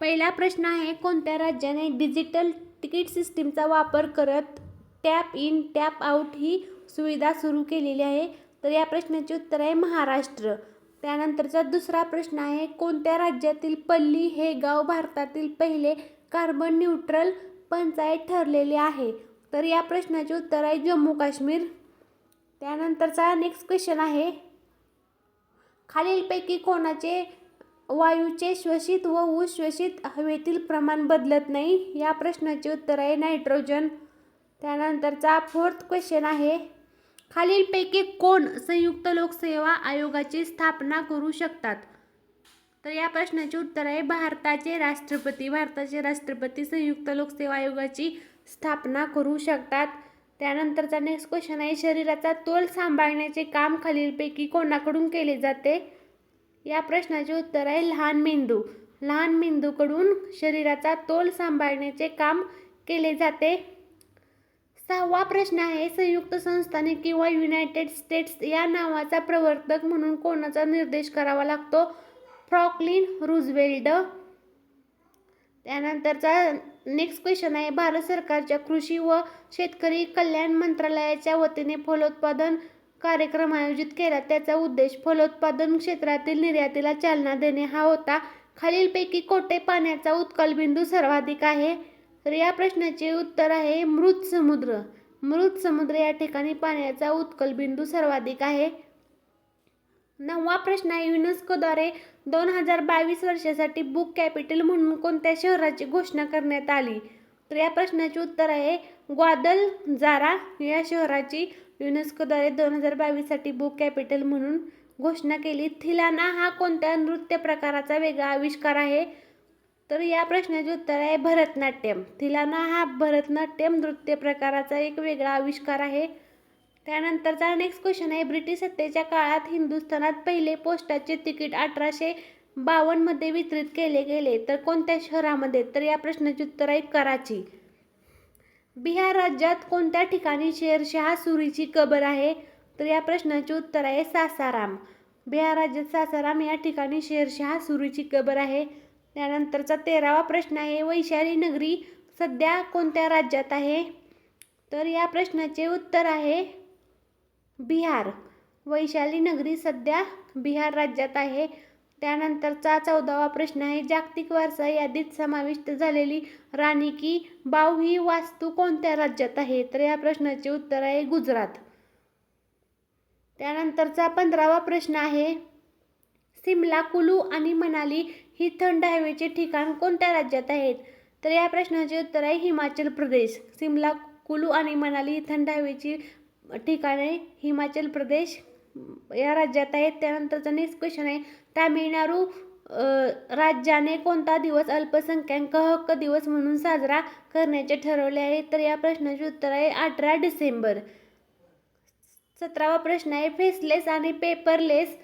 पहिला प्रश्न आहे कोणत्या राज्याने डिजिटल तिकीट सिस्टीमचा वापर करत टॅप इन टॅप आउट ही सुविधा सुरू केलेली आहे? तर या प्रश्नाचे उत्तर आहे महाराष्ट्र. त्यानंतरचा दुसरा प्रश्न आहे कोणत्या राज्यातील पल्ली हे गाव भारतातील पहिले कार्बन न्यूट्रल पंचायत ठरलेले आहे? तर या प्रश्नाचे उत्तर आहे जम्मू काश्मीर. त्यानंतरचा नेक्स्ट क्वेश्चन आहे खालीलपैकी कोणाचे वायूचे श्वसित व उश्वसित हवेतील प्रमाण बदलत नाही. या प्रश्नाचे उत्तर आहे नायट्रोजन. त्यानंतरचा फोर्थ क्वेश्चन आहे खालीलपैकी कोण संयुक्त लोकसेवा आयोगाची स्थापना करू शकतात? तर या प्रश्नाचे उत्तर आहे भारताचे राष्ट्रपती. भारताचे राष्ट्रपती संयुक्त लोकसेवा आयोगाची स्थापना करू शकतात. त्यानंतरचा नेक्स्ट क्वेश्चन आहे शरीराचा तोल सांभाळण्याचे काम खालीलपैकी कोणाकडून केले जाते? या प्रश्नाचे उत्तर आहे लहान मेंदू. लहान मेंदूकडून शरीराचा तोल सांभाळण्याचे काम केले जाते. सहावा प्रश्न आहे संयुक्त संस्थाने किंवा युनायटेड स्टेट्स या नावाचा प्रवर्तक म्हणून कोणाचा निर्देश करावा लागतो? फ्रॉकलिन रुझवेल्ड त्यानंतरचा नेक्स्ट क्वेश्चन आहे भारत सरकारच्या कृषी व शेतकरी कल्याण मंत्रालयाच्या वतीने फलोत्पादन कार्यक्रम आयोजित केला. त्याचा उद्देश फलोत्पादन क्षेत्रातील निर्यातीला चालना देणे हा होता. खालीलपैकी कोठे पाण्याचा उत्कलबिंदू सर्वाधिक आहे. तर या प्रश्नाचे उत्तर आहे मृत समुद्र. मृत समुद्र या ठिकाणी पाण्याचा उत्कलबिंदू सर्वाधिक आहे. नववा प्रश्न आहे. युनेस्कोद्वारे दोन हजार बावीस वर्षासाठी बुक कॅपिटल म्हणून कोणत्या शहराची घोषणा करण्यात आली? तर या प्रश्नाचे उत्तर आहे ग्वादल जारा या शहराची युनेस्कोद्वारे दोन हजार बावीससाठी बुक कॅपिटल म्हणून घोषणा केली. थिलाना हा कोणत्या नृत्य प्रकाराचा वेगळा आविष्कार आहे? तर या प्रश्नाचे उत्तर आहे भरतनाट्यम. थिलाना हा भरतनाट्यम नृत्य प्रकाराचा एक वेगळा आविष्कार आहे. त्यानंतरचा नेक्स्ट क्वेश्चन आहे. ब्रिटिश सत्तेच्या काळात हिंदुस्थानात पहिले पोस्टाचे तिकीट अठराशे बावन्नमध्ये वितरित केले गेले. तर कोणत्या शहरामध्ये? तर या प्रश्नाचे उत्तर आहे कराची. बिहार राज्यात कोणत्या ठिकाणी शेरशहा सुरीची कबर आहे? तर या प्रश्नाचे उत्तर आहे सासाराम. बिहार राज्यात सासाराम या ठिकाणी शेरशहा सुरीची कबर आहे. त्यानंतरचा तेरावा प्रश्न आहे वैशाली नगरी सध्या कोणत्या राज्यात आहे? तर या प्रश्नाचे उत्तर आहे बिहार. वैशाली नगरी सध्या बिहार राज्यात आहे. त्यानंतरचा चौदावा प्रश्न आहे. जागतिक वारसा यादीत समाविष्ट झालेली राणी की बाव ही वास्तू कोणत्या राज्यात आहे? तर या प्रश्नाचे उत्तर आहे गुजरात. त्यानंतरचा पंधरावा प्रश्न आहे. सिमला कुलू आणि मनाली ही थंड हवेचे ठिकाण कोणत्या राज्यात आहेत? तर या प्रश्नाचे उत्तर आहे हिमाचल प्रदेश. सिमला कुलू आणि मनाली ही थंड हवेची ठिकाणे हिमाचल प्रदेश. या राज्यात आहेत. त्यानंतरचा नेक्स्ट क्वेश्चन आहे तामिळनाडू राज्याने कोणता दिवस अल्पसंख्याक हक्क दिवस म्हणून साजरा करण्याचे ठरवले आहे? तर या प्रश्नाचे उत्तर आहे अठरा डिसेंबर. सतरावा प्रश्न आहे फेसलेस आणि पेपरलेस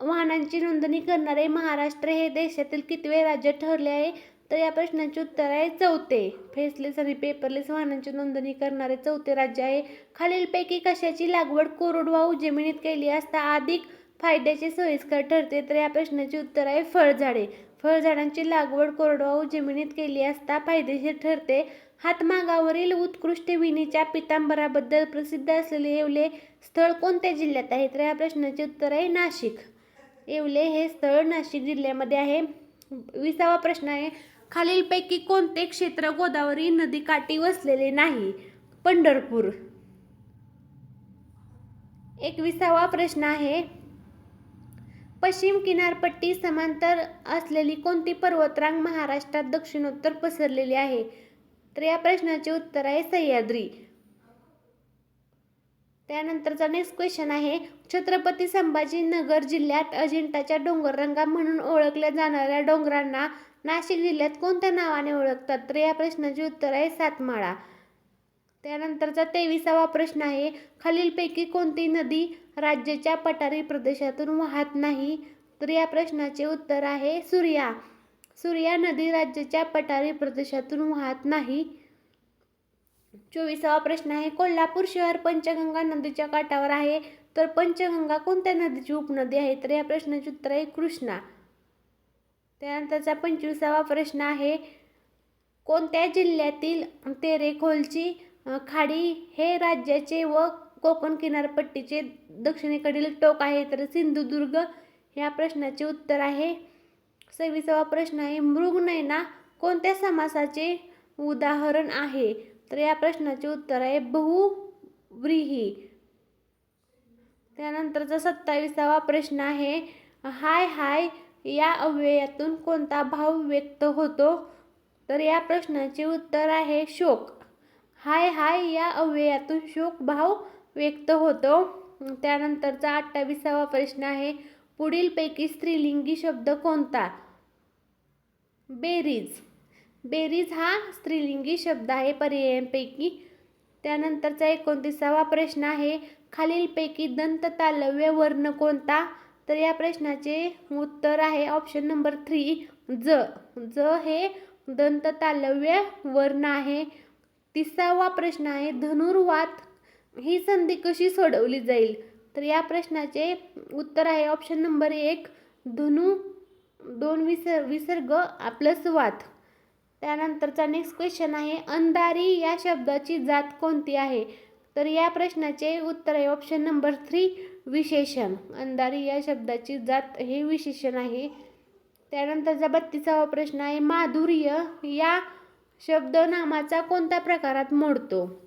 वाहनांची नोंदणी करणारे महाराष्ट्र हे देशातील कितवे राज्य ठरले आहे? तर या प्रश्नाचे उत्तर आहे चौथे. फेसलेस आणि पेपरलेस वाहनांची नोंदणी करणारे चौथे राज्य आहे. खालीलपैकी कशाची लागवड कोरडवाहू जमिनीत केली असता अधिक फायद्याचे सोयीस्कर ठरते? तर या प्रश्नाचे उत्तर आहे फळझाडे. फळझाडांची लागवड कोरडवाहू जमिनीत केली असता फायदेशीर ठरते. हातमागावरील उत्कृष्ट विणीच्या पितांबराबद्दल प्रसिद्ध असलेले येवले स्थळ कोणत्या जिल्ह्यात आहे? तर या प्रश्नाचे उत्तर आहे नाशिक. येवले हे स्थळ नाशिक जिल्ह्यामध्ये आहे. विसावा प्रश्न आहे. खालीलपैकी कोणते क्षेत्र गोदावरी नदीकाठी वसलेले नाही? पंढरपूर. एकविसावा प्रश्न आहे. पश्चिम किनारपट्टी समांतर असलेली कोणती पर्वतरांग महाराष्ट्रात दक्षिणोत्तर पसरलेली आहे? तर या प्रश्नाचे उत्तर आहे सह्याद्री. त्यानंतरचा नेक्स्ट क्वेश्चन आहे छत्रपती संभाजीनगर जिल्ह्यात अजिंठाच्या डोंगररंगा म्हणून ओळखल्या जाणाऱ्या डोंगरांना नाशिक जिल्ह्यात कोणत्या नावाने ओळखतात? तर या प्रश्नाचे उत्तर आहे सातमाळा. त्यानंतरचा तेविसावा प्रश्न आहे खालीलपैकी कोणती नदी राज्याच्या पठारी प्रदेशातून वाहत नाही? तर या प्रश्नाचे उत्तर आहे सूर्या. सूर्या नदी राज्याच्या पठारी प्रदेशातून वाहत नाही. चोवीसावा प्रश्न आहे कोल्हापूर शहर पंचगंगा नदीच्या काठावर आहे तर पंचगंगा कोणत्या नदीची उपनदी आहे? तर या प्रश्नाचे उत्तर आहे कृष्णा. त्यानंतरचा पंचवीसावा प्रश्न आहे कोणत्या जिल्ह्यातील तेरेखोलची खाडी हे राज्याचे व कोकण किनारपट्टीचे दक्षिणेकडील टोक आहे? तर सिंधुदुर्ग या प्रश्नाचे उत्तर आहे. सव्वीसावा प्रश्न आहे मृगनयना कोणत्या समासाचे उदाहरण आहे? तर या प्रश्नाचे उत्तर आहे बहुव्रीही. त्यानंतरचा सत्तावीसावा प्रश्न आहे हाय हाय या अव्ययातून कोणता भाव व्यक्त होतो? तर या प्रश्नाचे उत्तर आहे शोक. हाय हाय या अव्ययातून शोक भाव व्यक्त होतो. त्यानंतरचा अठ्ठावीसावा प्रश्न आहे पुढीलपैकी स्त्रीलिंगी शब्द कोणता? बेरीज. बेरीज हा स्त्रीलिंगी शब्द आहे पर्यायांपैकी. त्यानंतरचा एकोणतीसावा प्रश्न आहे खालीलपैकी दंत तालव्य वर्ण कोणता? तर या प्रश्नाचे उत्तर आहे ऑप्शन नंबर थ्री ज. ज हे दंत तालव्य वर्ण आहे. तिसावा प्रश्न आहे धनुर्वात ही संधी कशी सोडवली जाईल? तर या प्रश्नाचे उत्तर आहे ऑप्शन नंबर एक धनु दोन विसर विसर्ग प्लस वात. त्यानंतरचा नेक्स्ट क्वेश्चन आहे अंधारी या शब्दाची जात कोणती आहे? तर या प्रश्नाचे उत्तर आहे ऑप्शन नंबर थ्री विशेषण. अंधारी या शब्दाची जात हे विशेषण आहे. त्यानंतरचा बत्तीसावा प्रश्न आहे माधुर्य या शब्द नामाचा कोणत्या प्रकारात मोडतो?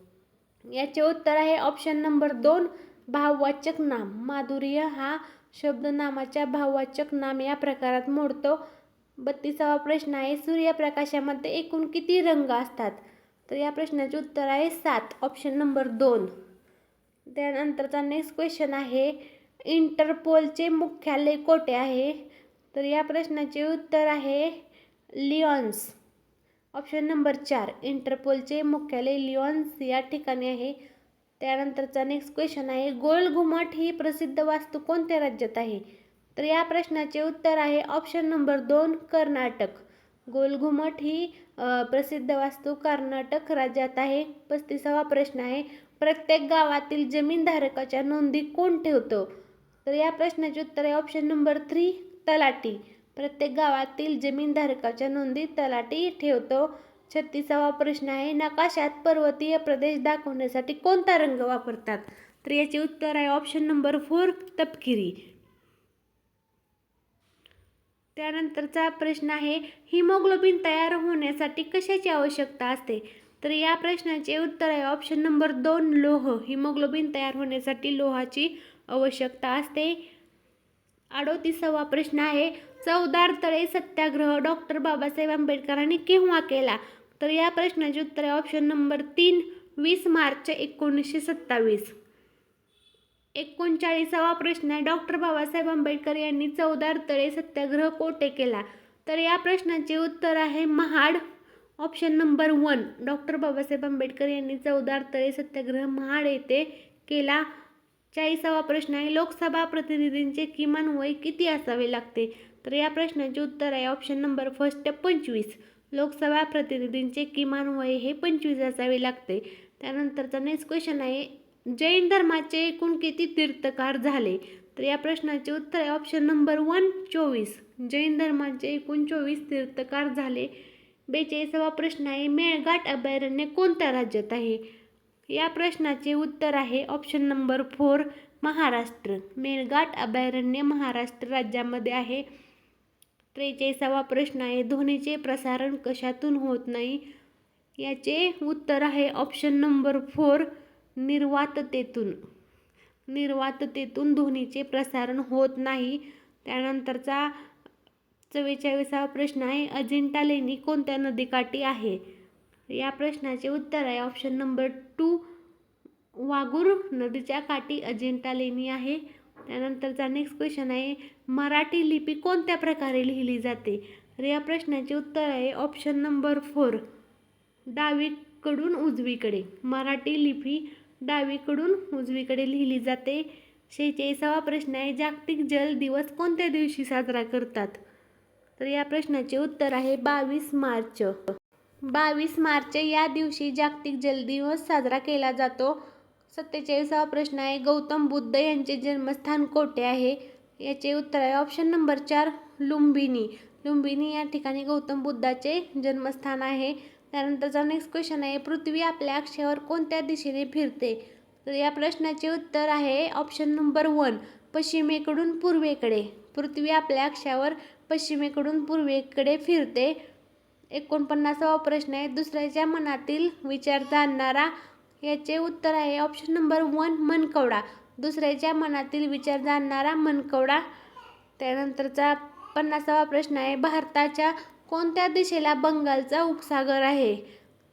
याचे उत्तर आहे ऑप्शन नंबर दोन भाववाचक नाम. माधुर्य हा शब्द नामाच्या भाववाचक नाम या प्रकारात मोडतो. बत्तीसावा प्रश्न आहे सूर्यप्रकाशामध्ये एकूण किती रंग असतात? तर या प्रश्नाचे उत्तर आहे सात ऑप्शन नंबर दोन. त्यानंतरचा नेक्स्ट क्वेश्चन आहे इंटरपोलचे मुख्यालय कोठे आहे? तर या प्रश्नाचे उत्तर आहे लिऑन्स ऑप्शन नंबर चार इंटरपोलचे मुख्यालय लिऑन्स या ठिकाणी आहे. त्यानंतरचा नेक्स्ट क्वेश्चन आहे गोल घुमट ही प्रसिद्ध वास्तू कोणत्या राज्यात आहे? तर या प्रश्नाचे उत्तर आहे ऑप्शन नंबर दोन कर्नाटक. गोल घुमट ही प्रसिद्ध वास्तू कर्नाटक राज्यात आहे. पस्तीसावा प्रश्न आहे प्रत्येक गावातील जमीनधारकाच्या नोंदी कोण ठेवतो? तर या प्रश्नाचे उत्तर आहे ऑप्शन नंबर थ्री तलाटी प्रत्येक गावातील जमीनधारकाच्या नोंदी तलाटी ठेवतो. छत्तीसावा प्रश्न आहे नकाशात पर्वतीय प्रदेश दाखवण्यासाठी कोणता रंग वापरतात? तर याचे उत्तर आहे ऑप्शन नंबर फोर तपकिरी. त्यानंतरचा प्रश्न आहे हिमोग्लोबिन तयार होण्यासाठी कशाची आवश्यकता असते? तर या प्रश्नाचे उत्तर आहे. ऑप्शन नंबर दोन लोह. हिमोग्लोबिन तयार होण्यासाठी लोहाची आवश्यकता असते. अडोतीसावा प्रश्न आहे. चौदार तळे सत्याग्रह डॉक्टर बाबासाहेब आंबेडकरांनी केव्हा केला? तर या प्रश्नाचे उत्तर आहे. ऑप्शन नंबर तीन वीस मार्च एकोणीसशे सत्तावीस. एकोणचाळीसावा प्रश्न आहे. डॉक्टर बाबासाहेब आंबेडकर यांनी चौदार तळे सत्याग्रह कोठे केला? तर या प्रश्नाचे उत्तर आहे Mahad. Option number one doctor Babasaheb Ambedkar यांनी चौदार तळे सत्याग्रह महाड येथे केला. चाळीसावा प्रश्न आहे लोकसभा प्रतिनिधींचे किमान वय किती असावे लागते? तर या प्रश्नाचे उत्तर आहे ऑप्शन नंबर फर्स्ट पंचवीस. लोकसभा प्रतिनिधींचे किमान वय हे पंचवीस असावे लागते. त्यानंतरचा नेक्स्ट क्वेश्चन आहे जैन धर्माचे एकूण किती तीर्थकार झाले? तर या प्रश्नाचे उत्तर आहे ऑप्शन नंबर वन चोवीस. जैन धर्माचे एकूण चोवीस तीर्थकार झाले. बेचाळीसावा प्रश्न आहे मेळघाट अभयारण्य कोणत्या राज्यात आहे? या प्रश्नाचे उत्तर आहे option number four Maharashtra. Melghat अभयारण्य महाराष्ट्र राज्यामध्ये आहे. त्रेचाळीसावा प्रश्न आहे ध्वनीचे प्रसारण कशातून होत नाही? याचे उत्तर आहे ऑप्शन नंबर फोर निर्वाततेतून. निर्वाततेतून ध्वनीचे प्रसारण होत नाही. त्यानंतरचा चव्वेचाळीसावा प्रश्न आहे. अजिंठा लेणी कोणत्या नदीकाठी आहे? या प्रश्नाचे उत्तर आहे. ऑप्शन नंबर टू वागूर नदीच्या काठी अजिंठा लेणी आहे. त्यानंतरचा नेक्स्ट क्वेश्चन आहे मराठी लिपी कोणत्या प्रकारे लिहिली जाते? तर या प्रश्नाचे उत्तर आहे ऑप्शन नंबर फोर डावीकडून उजवीकडे. मराठी लिपी डावीकडून उजवीकडे लिहिली जाते. शेहेचाळीसावा प्रश्न आहे जागतिक जल दिवस कोणत्या दिवशी साजरा करतात? तर या प्रश्नाचे उत्तर आहे बावीस मार्च. बावीस मार्च या दिवशी जागतिक जल दिवस साजरा केला जातो. सत्तेचाळीसावा प्रश्न आहे गौतम बुद्ध यांचे जन्मस्थान कोठे आहे? याचे उत्तर आहे ऑप्शन नंबर चार लुंबिनी. लुंबिनी या ठिकाणी गौतम बुद्धाचे जन्मस्थान आहे. त्यानंतरचा नेक्स्ट क्वेश्चन आहे पृथ्वी आपल्या अक्षावर कोणत्या दिशेने फिरते? तर या प्रश्नाचे उत्तर आहे ऑप्शन नंबर वन पश्चिमेकडून पूर्वेकडे. पृथ्वी आपल्या अक्षावर पश्चिमेकडून पूर्वेकडे फिरते. एकोणपन्नासावा प्रश्न आहे. दुसऱ्याच्या मनातील विचार जाणणारा याचे उत्तर आहे. ऑप्शन नंबर वन मनकवडा. दुसऱ्याच्या मनातील विचार जाणणारा मनकवडा. त्यानंतरचा पन्नासावा प्रश्न आहे. भारताच्या कोणत्या दिशेला बंगालचा उपसागर आहे?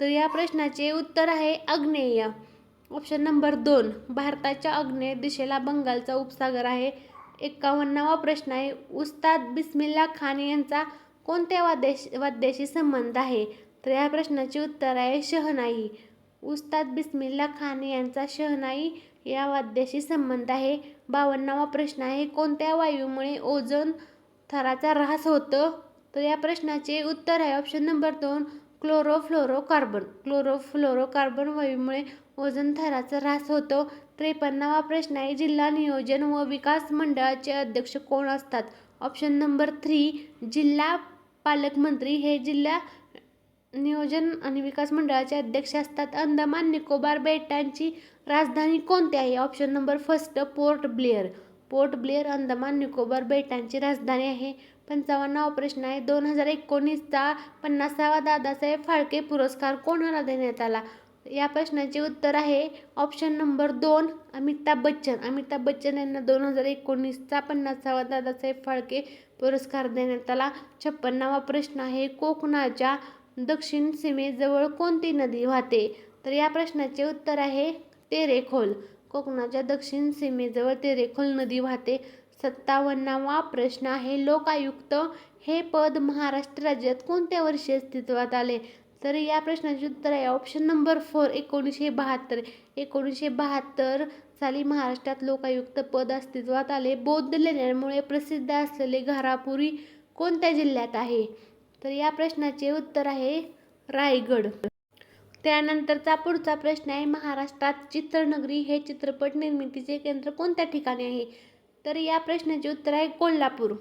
तर या प्रश्नाचे उत्तर आहे आग्नेय. ऑप्शन नंबर दोन भारताच्या आग्नेय दिशेला बंगालचा उपसागर आहे. एकावन्नावा प्रश्न आहे. उस्ताद बिस्मिल्ला खान यांचा कोणत्या वाद्याश वाद्याशी संबंध आहे? तर या प्रश्नाचे उत्तर आहे शहनाई. उस्ताद बिस्मिल्ला खान यांचा शहनाई या वाद्याशी संबंध आहे. बावन्नावा प्रश्न आहे कोणत्या वायूमुळे ओझोन थराचा ऱ्हास होतो? तर या प्रश्नाचे उत्तर आहे ऑप्शन नंबर दोन क्लोरोफ्लोरोकार्बन. क्लोरोफ्लोरोकार्बन वायूमुळे ओझोन थराचा ऱ्हास होतो. त्रेपन्नावा प्रश्न आहे. जिल्हा नियोजन व विकास मंडळाचे अध्यक्ष कोण असतात? ऑप्शन नंबर थ्री जिल्हा पालकमंत्री हे जिल्हा नियोजन आणि विकास मंडळाचे अध्यक्ष असतात. अंदमान निकोबार बेटांची राजधानी कोणती आहे? Option number first Port Blair Port Blair Andaman Nicobar बेटांची राजधानी आहे. पंचावन्नावा प्रश्न आहे. दोन हजार एकोणीसचा पन्नासावा दादासाहेब फाळके पुरस्कार कोणाला देण्यात आला? या प्रश्नाचे उत्तर आहे ऑप्शन नंबर दोन अमिताभ बच्चन. अमिताभ बच्चन यांना दोन हजार एकोणीसचा पन्नासावा दादासाहेब फाळके पुरस्कार देण्यात आला. छप्पन्नावा प्रश्न आहे कोकणाच्या दक्षिण सीमेजवळ कोणती नदी वाहते? तर या प्रश्नाचे उत्तर आहे तेरेखोल. कोकणाच्या दक्षिण सीमेजवळ तेरेखोल नदी वाहते. सत्तावन्नावा प्रश्न आहे लोकायुक्त हे पद महाराष्ट्र राज्यात कोणत्या वर्षी अस्तित्वात आले? तर या प्रश्नाचे उत्तर आहे. ऑप्शन नंबर फोर एकोणीसशे बहात्तर. एकोणीसशे बहात्तर साली महाराष्ट्रात लोकायुक्त पद अस्तित्वात आले. बौद्ध लेण्यांमुळे प्रसिद्ध असलेले घारापुरी कोणत्या जिल्ह्यात आहे? तर या प्रश्नाचे उत्तर आहे रायगड. त्यानंतरचा पुढचा प्रश्न आहे महाराष्ट्रात चित्रनगरी हे चित्रपट निर्मितीचे केंद्र कोणत्या ठिकाणी आहे? तर या प्रश्नाचे उत्तर आहे कोल्हापूर.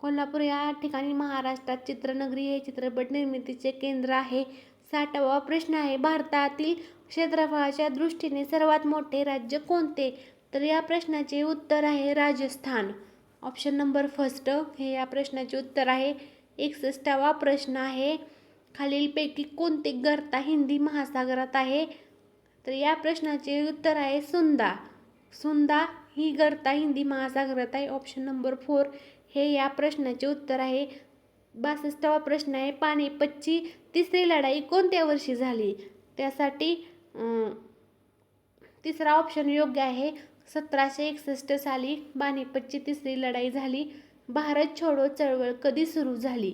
कोल्हापूर या ठिकाणी महाराष्ट्रात चित्रनगरी हे चित्रपट निर्मितीचे केंद्र आहे. साठावा प्रश्न आहे भारतातील क्षेत्रफळाच्या दृष्टीने सर्वात मोठे राज्य कोणते? तर या प्रश्नाचे उत्तर आहे राजस्थान. ऑप्शन नंबर फर्स्ट हे या प्रश्नाचे उत्तर आहे. एकसष्टावा प्रश्न आहे खालीलपैकी कोणते गर्ता हिंदी महासागरात आहे? तर या प्रश्नाचे उत्तर आहे सुंदा. सुंदा ही गर्ता हिंदी महासागरात आहे. ऑप्शन नंबर फोर हे या प्रश्नाचे उत्तर आहे. बासष्टावा प्रश्न आहे पानिपतची तिसरी लढाई कोणत्या वर्षी झाली? त्यासाठी तिसरा ऑप्शन योग्य आहे. सतराशे एकसष्ट साली पानिपतची तिसरी लढाई झाली. भारत छोडो चळवळ कधी सुरू झाली?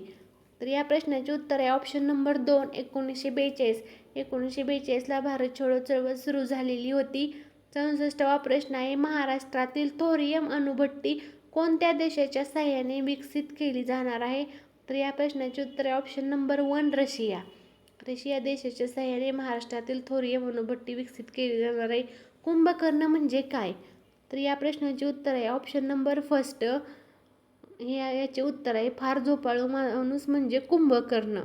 तर या प्रश्नाचे उत्तर आहे ऑप्शन नंबर दोन एकोणीसशे बेचाळीस. एकोणीसशे बेचाळीसला भारत छोडो चळवळ सुरू झालेली होती. चौसष्टवा प्रश्न आहे महाराष्ट्रातील थोरियम अणुभट्टी कोणत्या देशाच्या सहाय्याने विकसित केली जाणार आहे? तर या प्रश्नाचे उत्तर आहे option number one Russia. Russia देशाच्या सहाय्याने महाराष्ट्रातील थोरियम मनोभट्टी विकसित केली जाणार आहे. कुंभकर्ण म्हणजे काय? तर या प्रश्नाचे उत्तर आहे ऑप्शन नंबर फर्स्ट या याचे उत्तर आहे फार झोपाळू माणूस म्हणजे कुंभकर्ण.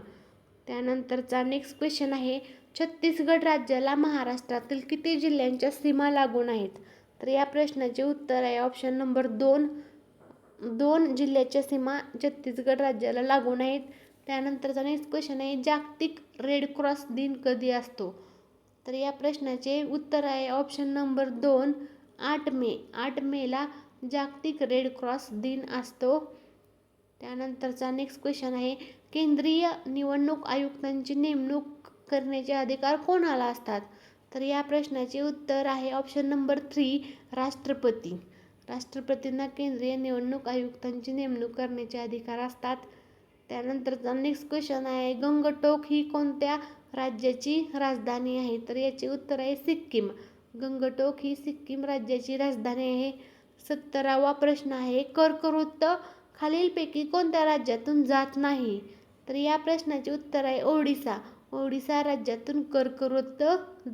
त्यानंतरचा नेक्स्ट क्वेश्चन आहे छत्तीसगड राज्याला महाराष्ट्रातील किती जिल्ह्यांच्या सीमा लागून आहेत? तर या प्रश्नाचे उत्तर आहे ऑप्शन नंबर दोन दोन जिल्ह्याच्या सीमा छत्तीसगड राज्याला लागून आहेत. त्यानंतरचा नेक्स्ट क्वेश्चन आहे जागतिक रेड क्रॉस दिन कधी असतो? तर या प्रश्नाचे उत्तर आहे ऑप्शन नंबर दोन आठ मे. आठ मेला जागतिक रेड क्रॉस दिन असतो. त्यानंतरचा नेक्स्ट क्वेश्चन आहे केंद्रीय निवडणूक आयुक्तांची नेमणूक करण्याचे अधिकार कोणाला असतात? तर या प्रश्नाचे उत्तर आहे ऑप्शन नंबर थ्री राष्ट्रपती. राष्ट्रपतींना केंद्रीय निवडणूक आयुक्तांची नेमणूक करण्याचे अधिकार असतात. त्यानंतरचा नेक्स्ट क्वेश्चन आहे गंगटोक ही कोणत्या राज्याची राजधानी आहे? तर याचे उत्तर आहे सिक्कीम. गंगटोक ही सिक्कीम राज्याची राजधानी आहे. सत्तरावा प्रश्न आहे कर्कवृत्त खालीलपैकी कोणत्या राज्यातून जात नाही? तर या प्रश्नाचे उत्तर आहे ओडिसा. ओडिसा राज्यातून कर्कवृत्त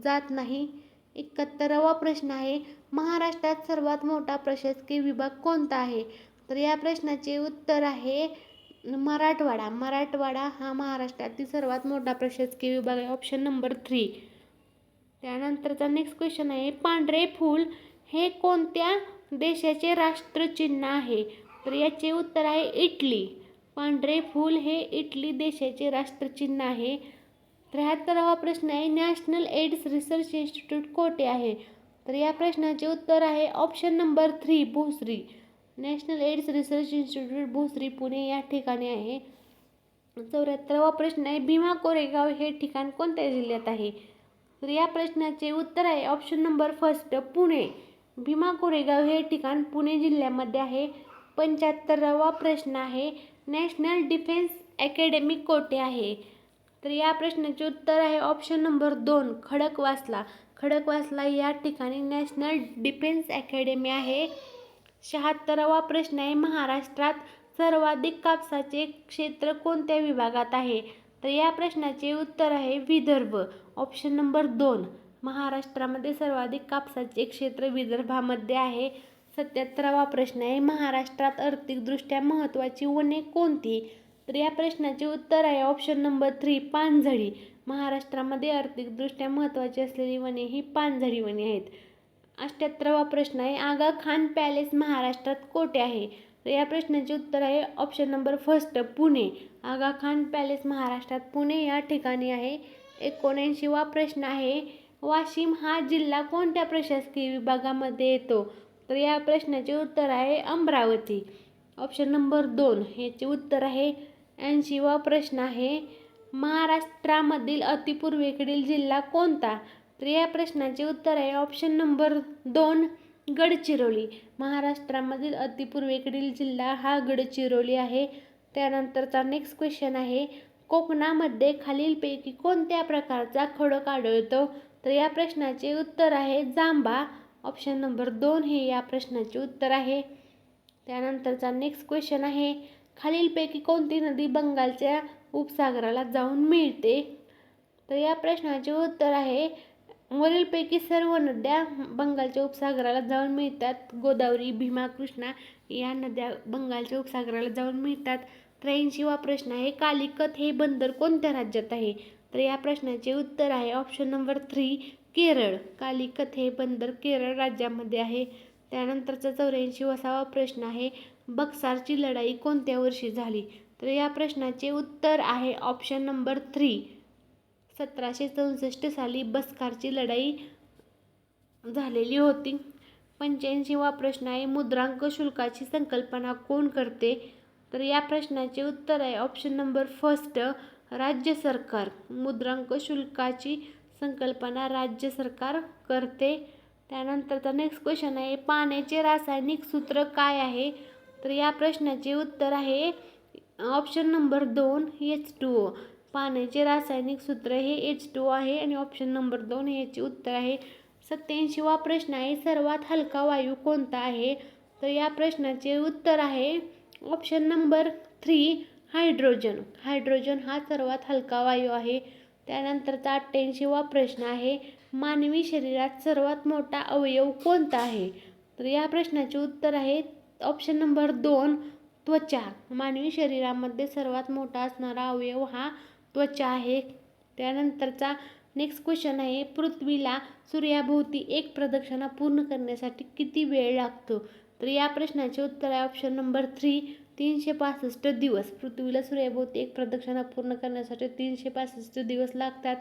जात नाही. एकाहत्तरावा प्रश्न आहे. महाराष्ट्रात सर्वात मोठा प्रशासकीय विभाग कोणता आहे? तर या प्रश्नाचे उत्तर आहे मराठवाडा. मराठवाडा हा महाराष्ट्रातील सर्वात मोठा प्रशासकीय विभाग आहे ऑप्शन नंबर थ्री त्यानंतरचा नेक्स्ट क्वेश्चन आहे पांढरे फूल हे कोणत्या देशाचे राष्ट्रचिन्ह आहे? तर याचे उत्तर आहे इटली. पांढरे फूल हे इटली देशाचे राष्ट्रचिन्ह आहे. त्र्याहत्तरावा प्रश्न आहे नॅशनल एड्स रिसर्च इन्स्टिट्यूट कोठे आहे? तर या प्रश्नाचे उत्तर आहे option number three Bhosari. National AIDS Research Institute Bhosari Pune या ठिकाणी आहे. चौऱ्याहत्तरावा प्रश्न आहे भीमा कोरेगाव हे ठिकाण कोणत्या जिल्ह्यात आहे? तर या प्रश्नाचे उत्तर आहे option number first Pune. Bhima Koregaon हे ठिकाण पुणे जिल्ह्यामध्ये आहे. पंच्याहत्तरावा प्रश्न आहे नॅशनल डिफेन्स अकॅडमी कोठे आहे? तर या प्रश्नाचे उत्तर आहे ऑप्शन नंबर दोन खडकवासला खडकवासला या ठिकाणी नॅशनल डिफेन्स अकॅडमी आहे. शहात्तरावा प्रश्न आहे महाराष्ट्रात सर्वाधिक कापसाचे क्षेत्र कोणत्या विभागात आहे? तर या प्रश्नाचे उत्तर आहे विदर्भ. ऑप्शन नंबर दोन महाराष्ट्रामध्ये सर्वाधिक कापसाचे क्षेत्र विदर्भामध्ये आहे. सत्याहत्तरावा प्रश्न आहे महाराष्ट्रात आर्थिकदृष्ट्या महत्त्वाची वने कोणती? तर या प्रश्नाचे उत्तर आहे ऑप्शन नंबर थ्री पानझडी. महाराष्ट्रामध्ये आर्थिकदृष्ट्या महत्त्वाची असलेली वने ही पानझडी वने आहेत. अष्ट्याहत्तरावा प्रश्न आहे आगा खान पॅलेस महाराष्ट्रात कोठे आहे? तर या प्रश्नाचे उत्तर आहे option number first Pune. Aga Khan palace महाराष्ट्रात पुणे या ठिकाणी आहे. एकोणऐंशीवा प्रश्न आहे वाशिम हा जिल्हा कोणत्या प्रशासकीय विभागामध्ये येतो? तर या प्रश्नाचे उत्तर आहे अमरावती. ऑप्शन नंबर दोन ह्याचे उत्तर आहे ऐंशीवा प्रश्न आहे महाराष्ट्रामधील अतिपूर्वेकडील जिल्हा कोणता? तर या प्रश्नाचे उत्तर आहे ऑप्शन नंबर दोन गडचिरोली. महाराष्ट्रामधील अतिपूर्वेकडील जिल्हा हा गडचिरोली आहे. त्यानंतरचा नेक्स्ट क्वेश्चन आहे कोकणामध्ये खालीलपैकी कोणत्या प्रकारचा खडक आढळतो? तर या प्रश्नाचे उत्तर आहे जांबा ऑप्शन नंबर दोन हे या प्रश्नाचे उत्तर आहे. त्यानंतरचा नेक्स्ट क्वेश्चन आहे खालीलपैकी कोणती नदी बंगालच्या उपसागराला जाऊन मिळते? तर या प्रश्नाचे उत्तर आहे वरीलपैकी सर्व नद्या बंगालच्या उपसागराला जाऊन मिळतात. गोदावरी भीमा कृष्णा या नद्या बंगालच्या उपसागराला जाऊन मिळतात. त्र्याऐंशीवा प्रश्न आहे कालिकत हे बंदर कोणत्या राज्यात आहे? तर या प्रश्नाचे उत्तर आहे option number three Kerala. Calicut हे बंदर केरळ राज्यामध्ये आहे. त्यानंतरचा चौऱ्याऐंशी वसावा प्रश्न आहे बक्सारची लढाई कोणत्या वर्षी झाली? तर या प्रश्नाचे उत्तर आहे ऑप्शन नंबर थ्री सतराशे चौसष्ट साली बस्कारची लढाई झालेली होती. पंच्याऐंशीवा प्रश्न आहे मुद्रांक शुल्काची संकल्पना कोण करते? तर या प्रश्नाचे उत्तर आहे ऑप्शन नंबर फर्स्ट राज्य सरकार. मुद्रांक शुल्काची संकल्पना राज्य सरकार करते. त्यानंतरचा नेक्स्ट क्वेश्चन आहे पाण्याचे रासायनिक सूत्र काय आहे? तर या प्रश्नाचे उत्तर आहे ऑप्शन नंबर दोन एच टू ओ पाण्याचे रासायनिक सूत्र हे एच टू आहे आणि ऑप्शन नंबर दोन याचे उत्तर आहे. सत्याऐंशीवा प्रश्न आहे सर्वात हलका वायू कोणता आहे? तर या प्रश्नाचे उत्तर आहे option number three hydrogen hydrogen हा सर्वात हलका वायू आहे. त्यानंतरचा अठ्ठ्याऐंशीवा प्रश्न आहे मानवी शरीरात सर्वात मोठा अवयव कोणता आहे? तर या प्रश्नाचे उत्तर आहे ऑप्शन नंबर दोन त्वचा. मानवी शरीरामध्ये सर्वात मोठा असणारा अवयव हा त्वचा आहे. त्यानंतरचा नेक्स्ट क्वेश्चन आहे पृथ्वीला सूर्याभोवती एक प्रदक्षिणा पूर्ण करण्यासाठी किती वेळ लागतो? तर या प्रश्नाचे उत्तर आहे ऑप्शन नंबर थ्री तीनशे पासष्ट दिवस. पृथ्वीला सूर्याभोवती एक प्रदक्षिणा पूर्ण करण्यासाठी तीनशे पासष्ट दिवस लागतात.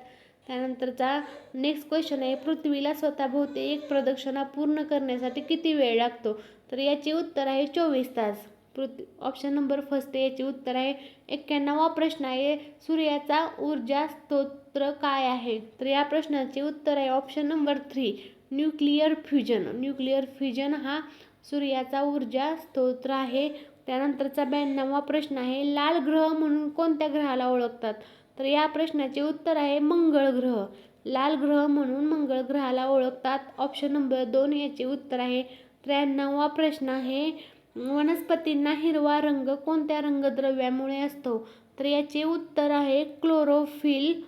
त्यानंतरचा नेक्स्ट क्वेश्चन आहे पृथ्वीला स्वतःभोवती एक प्रदक्षिणा पूर्ण करण्यासाठी किती वेळ लागतो? तर याचे उत्तर आहे चोवीस तास. पृथ्वी ऑप्शन नंबर फर्स्ट याचे उत्तर आहे एक्क्याण्णवा प्रश्न आहे सूर्याचा ऊर्जा स्तोत्र काय आहे? तर या प्रश्नाचे उत्तर आहे option number three nuclear fusion nuclear fusion हा सूर्याचा ऊर्जा स्तोत्र आहे. त्यानंतरचा ब्याण्णवा प्रश्न आहे लाल ग्रह म्हणून कोणत्या ग्रहाला ओळखतात? तर या प्रश्नाचे उत्तर आहे मंगळ ग्रह. लाल ग्रह म्हणून मंगळ ग्रहाला ओळखतात. ऑप्शन नंबर दोन याचे उत्तर आहे त्र्याण्णवा प्रश्न आहे. वनस्पतींना हिरवा रंग कोणत्या रंगद्रव्यामुळे असतो? तर याचे उत्तर आहे क्लोरोफिल.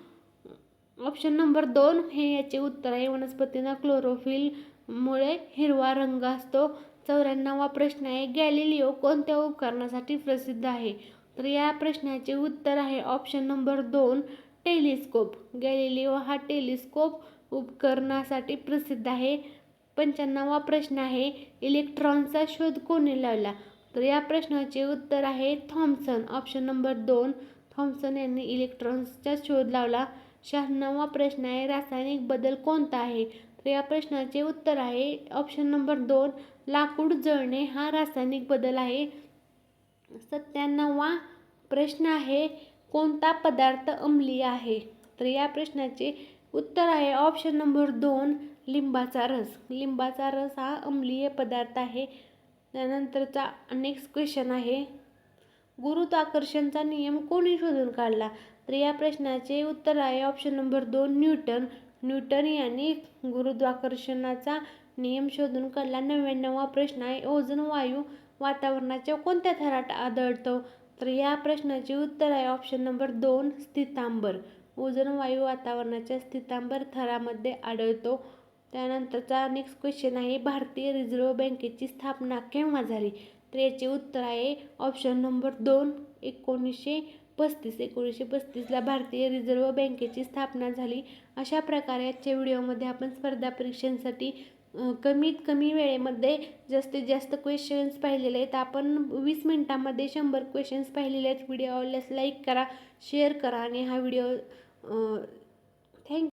ऑप्शन नंबर दोन हे याचे उत्तर आहे. वनस्पतींना क्लोरोफिलमुळे हिरवा रंग असतो. चौऱ्याण्णवा प्रश्न आहे. गॅलिलिओ कोणत्या उपकरणासाठी प्रसिद्ध आहे? तर या प्रश्नाचे उत्तर आहे ऑप्शन नंबर दोन टेलिस्कोप. गॅलिलिओ हा टेलिस्कोप उपकरणासाठी प्रसिद्ध आहे. पंच्याण्णवा प्रश्न आहे इलेक्ट्रॉनचा शोध कोणी लावला? तर या प्रश्नाचे उत्तर आहे थॉम्सन ऑप्शन नंबर दोन थॉम्सन यांनी इलेक्ट्रॉन्सचा शोध लावला. शहाण्णवा प्रश्न आहे रासायनिक बदल कोणता आहे? तर या प्रश्नाचे उत्तर आहे ऑप्शन नंबर दोन लाकूड जळणे हा रासायनिक बदल आहे. सत्त्याण्णवा प्रश्न आहे कोणता पदार्थ अंमली आहे? तर या प्रश्नाचे उत्तर आहे ऑप्शन नंबर दोन लिंबाचा रस. लिंबाचा रस हा अम्लीय पदार्थ आहे. त्यानंतरचा नेक्स्ट क्वेश्चन आहे. गुरुत्वाकर्षणचा नियम कोणी शोधून काढला? तर या प्रश्नाचे उत्तर आहे ऑप्शन नंबर दोन न्यूटन. न्यूटन यांनी गुरुत्वाकर्षणाचा नियम शोधून काढला. नव्याण्णवा प्रश्न आहे ओझोन वायू वातावरणाच्या कोणत्या थरात आढळतो? तर या प्रश्नाचे उत्तर आहे ऑप्शन नंबर दोन स्थितांबर. ओझोन वायू वातावरणाच्या स्थितांबर थरामध्ये आढळतो. त्यानंतरचा नेक्स्ट क्वेश्चन आहे भारतीय रिझर्व्ह बँकेची स्थापना केव्हा झाली? तर याचे उत्तर आहे ऑप्शन नंबर दोन एकोणीसशे पस्तीस. एकोणीसशे पस्तीसला भारतीय रिझर्व्ह बँकेची स्थापना झाली. अशा प्रकारे आजच्या व्हिडिओमध्ये आपण स्पर्धा परीक्षांसाठी कमीत कमी वेळेमध्ये जास्तीत जास्त क्वेश्चन्स पाहिलेले आहेत. आपण वीस मिनटामध्ये शंभर क्वेश्चन्स पाहिलेले आहेत. व्हिडिओ आवडल्यास लाईक करा शेअर करा आणि हा व्हिडिओ थँक